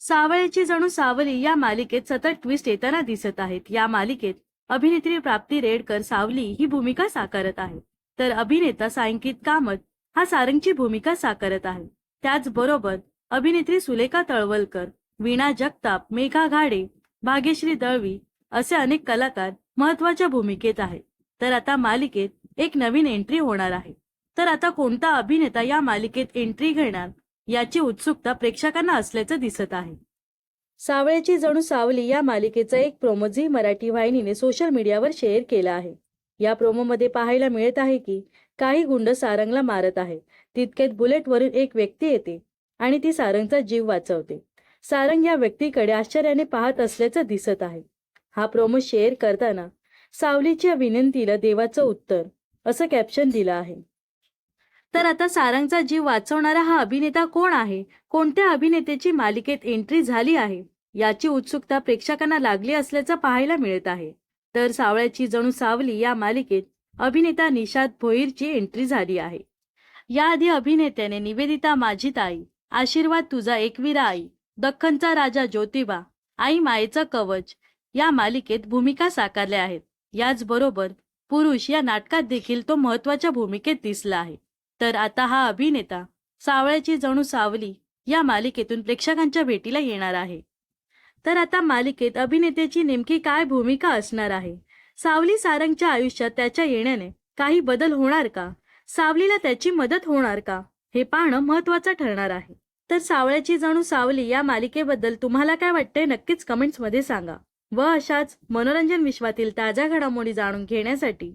सावळ्याची जणू सावली या मालिकेत सतत ट्विस्ट येताना दिसत आहेत. या मालिकेत अभिनेत्री प्राप्ती रेडकर सावली ही भूमिका साकारत आहे. तर अभिनेता सायंकित कामत हा सारंगची भूमिका साकारत आहे. त्याचबरोबर अभिनेत्री सुलेखा तळवलकर वीणा जगताप मेघा घाडे भाग्यश्री दळवी असे अनेक कलाकार महत्त्वाच्या भूमिकेत आहेत. तर आता मालिकेत एक नवीन एंट्री होणार आहे. तर आता कोणता अभिनेता या मालिकेत एंट्री घेणार? याची उत्सुकता प्रेक्षकांना असल्याचं दिसत आहे. सावळ्याची जणू सावली या मालिकेचा एक प्रोमो झी मराठी वाहिनीने सोशल मीडियावर शेअर केला आहे. या प्रोमोमध्ये पाहायला मिळत आहे की काही गुंड सारंगला मारत आहे. तितक्यात बुलेटवरून एक व्यक्ती येते आणि ती सारंगचा जीव वाचवते. सारंग या व्यक्तीकडे आश्चर्याने पाहत असल्याचं दिसत आहे. हा प्रोमो शेअर करताना सावलीच्या विनंतीला देवाचं उत्तर असं कॅप्शन दिलं आहे. तर आता सारंगचा जीव वाचवणारा हा अभिनेता कोण आहे? कोणत्या अभिनेत्याची मालिकेत एंट्री झाली आहे? याची उत्सुकता प्रेक्षकांना लागली असल्याचं पाहायला मिळत आहे. तर सावळ्याची जणू सावली या मालिकेत अभिनेता निषाद भोईरची एंट्री झाली आहे. याआधी अभिनेत्याने निवेदिता माझी ताई आशीर्वाद तुझा एकविरा आई दख्खनचा राजा ज्योतिबा आई मायेचं कवच या मालिकेत भूमिका साकारल्या आहेत. याचबरोबर पुरुष या नाटकात देखील तो महत्त्वाच्या भूमिकेत दिसला आहे. तर आता हा अभिनेता सावळ्याची जणू सावली या मालिकेतून प्रेक्षकांच्या भेटीला येणार आहे. तर आता मालिकेत अभिनेत्याची नेमकी काय भूमिका असणार आहे? सावली सारंगच्या आयुष्यात त्याच्या येण्याने काही बदल होणार का? सावलीला त्याची मदत होणार का? हे पाहणं महत्वाचं ठरणार आहे. तर सावळ्याची जणू सावली या मालिकेबद्दल तुम्हाला काय वाटतंय नक्कीच कमेंट्समध्ये सांगा. व अशाच मनोरंजन विश्वातील ताज्या घडामोडी जाणून घेण्यासाठी